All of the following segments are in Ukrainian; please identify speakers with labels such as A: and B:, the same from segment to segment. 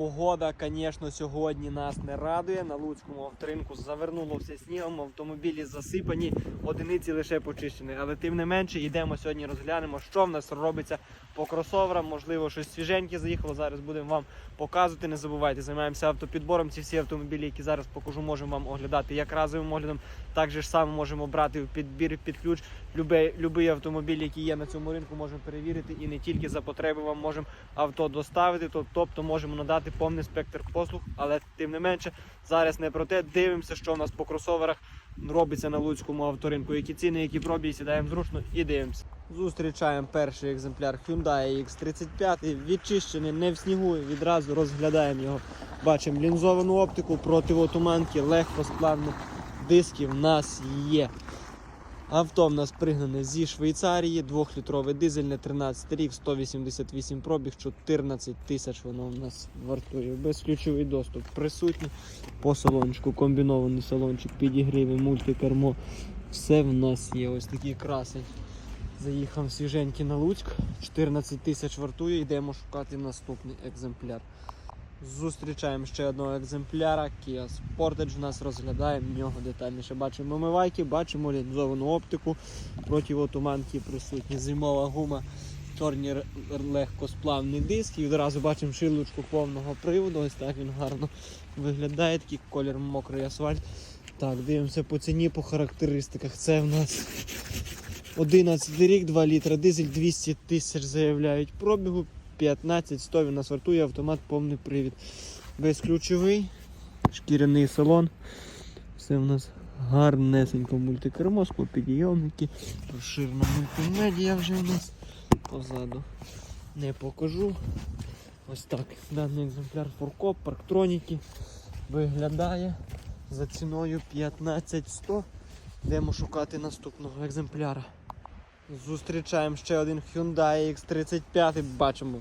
A: Погода, звісно, сьогодні нас не радує. На Луцькому авторинку завернуло все снігом, автомобілі засипані, одиниці лише почищені. Але тим не менше, йдемо сьогодні, розглянемо, що в нас робиться по кросоверам. Можливо, щось свіженьке заїхало. Зараз будемо вам показувати. Не забувайте, займаємося автопідбором. Ці всі автомобілі, які зараз покажу, можемо вам оглядати як разовим оглядом. Так же ж само можемо брати в підбір під ключ. Любий, любий автомобіль, який є на цьому ринку, можемо перевірити і не тільки за потреби вам можемо авто доставити, тобто можемо надати повний спектр послуг, але тим не менше зараз не про те. Дивимося, що в нас по кросоверах робиться на луцькому авторинку. Які ціни, які пробії, сідаємо зручно і дивимося. Зустрічаємо перший екземпляр Hyundai X35, відчищений не в снігу, відразу розглядаємо його. Бачимо лінзовану оптику, противотуманки, легкосплавні диски в нас є. Авто в нас пригнане зі Швейцарії, 2-літровий дизельне 13 рік, 188 пробіг, 14 тисяч воно в нас вартує. Безключовий доступ присутній. По салончику комбінований салончик, підігріви, мультикермо. Все в нас є. Ось такий красень. Заїхав свіженький на Луцьк. 14 тисяч вартує, йдемо шукати наступний екземпляр. Зустрічаємо ще одного екземпляра. Kia Sportage у нас розглядаємо в нього детальніше. Бачимо омивайки, бачимо лінзовану оптику, противотуманки присутні, зимова гума, чорні легкосплавні диски. І одразу бачимо шилочку повного приводу. Ось так він гарно виглядає. Такий колір мокрий асфальт. Так, дивимося по ціні, по характеристиках. Це в нас 11 рік, 2 літра дизель, 200 тисяч заявляють пробігу. 15 100 він нас вартує автомат повний привід. Безключовий, шкіряний салон. Все в нас гарнесенько мультикермо, склопідйомники, розширена мультимедіа вже у нас позаду. Не покажу. Ось так. Даний екземпляр форкоп, парктроніки виглядає за ціною 15100. Йдемо шукати наступного екземпляра. Зустрічаємо ще один Hyundai X35. Бачимо,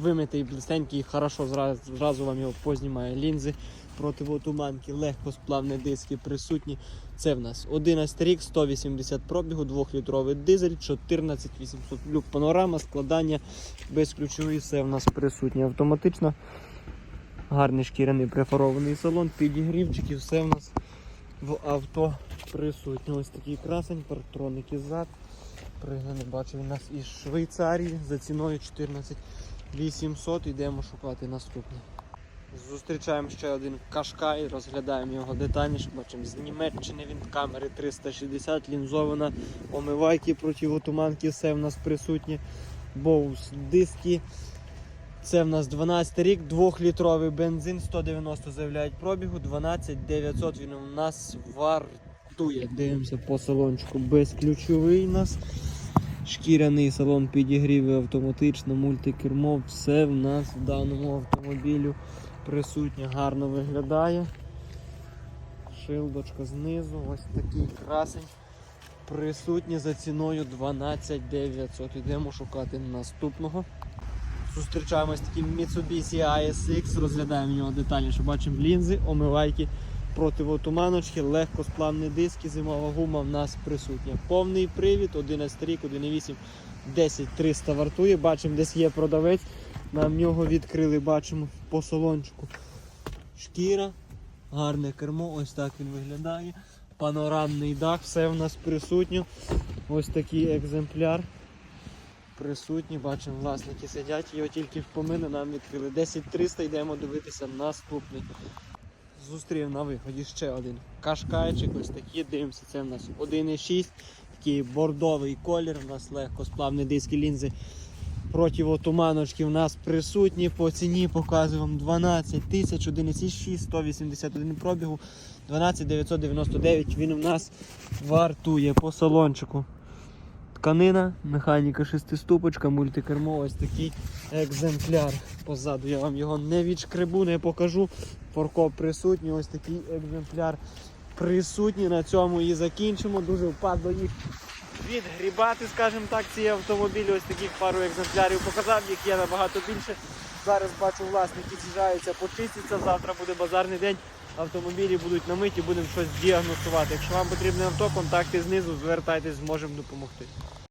A: вимитий, блистенький, хорошо зразу, зразу вам його познімає лінзи. Противотуманки, легкосплавні диски присутні. Це в нас 11 рік, 180 пробігу, 2-літровий дизель, 14 800 люк панорама, складання безключовий, все в нас присутнє автоматично. Гарний шкіряний префарований салон, підігрівчики, все в нас в авто присутнє. Ось такий красень, парктроники зад. Пригнаний, бачу, він нас із Швейцарії за ціною 14 800. Йдемо шукати наступний. Зустрічаємо ще один Кашкай, розглядаємо його детальніше. Бачимо з Німеччини він камери 360, лінзована, омивайки противотуманки, все в нас присутнє. Боус диски. Це в нас 12 рік, 2-літровий бензин, 190 заявляють пробігу, 12 900 він у нас вартує. Дивимося по салончику. Безключовий у нас. Шкіряний салон підігріви автоматично, мультикермо, все в нас в даному автомобілю присутнє, гарно виглядає. Шилдочка знизу, ось такий красень. Присутнє за ціною 12 900. Йдемо шукати наступного. Зустрічаємось таким Mitsubishi ASX, розглядаємо його детальніше. Бачимо лінзи, омивайки, противотуманочки, легкосплавні диски, зимова гума в нас присутня. Повний привід, 11 рік, 1,8, 10 300 вартує. Бачимо, десь є продавець. Нам нього відкрили, бачимо по салончику. Шкіра, гарне кермо, ось так він виглядає. Панорамний дах, все в нас присутньо. Ось такий екземпляр присутні, бачимо, власники сидять, його тільки впомили, нам відкрили 10300, йдемо дивитися наступний. Зустрів на виході ще один кашкайчик, ось такі, дивимося, це в нас 1,6, такий бордовий колір, у нас легко сплавні диски лінзи. Противотуманочки в нас присутні, по ціні показуємо 12 тисяч, 1,6, 181 пробігу, 12 999 він у нас вартує по салончику. Тканина, механіка шестиступочка, мультикермо, ось такий екземпляр. Позаду я вам його не відшкребу, не покажу. Форкоп присутній, ось такий екземпляр присутній. На цьому і закінчимо. Дуже впадло їх відгрібати, скажімо так, ці автомобілі. Ось таких пару екземплярів показав, їх є набагато більше. Зараз бачу, власники з'їжджаються, почистяться. Завтра буде базарний день. Автомобілі будуть намиті, будемо щось діагностувати. Якщо вам потрібне авто, контакти знизу, звертайтесь, зможемо допомогти.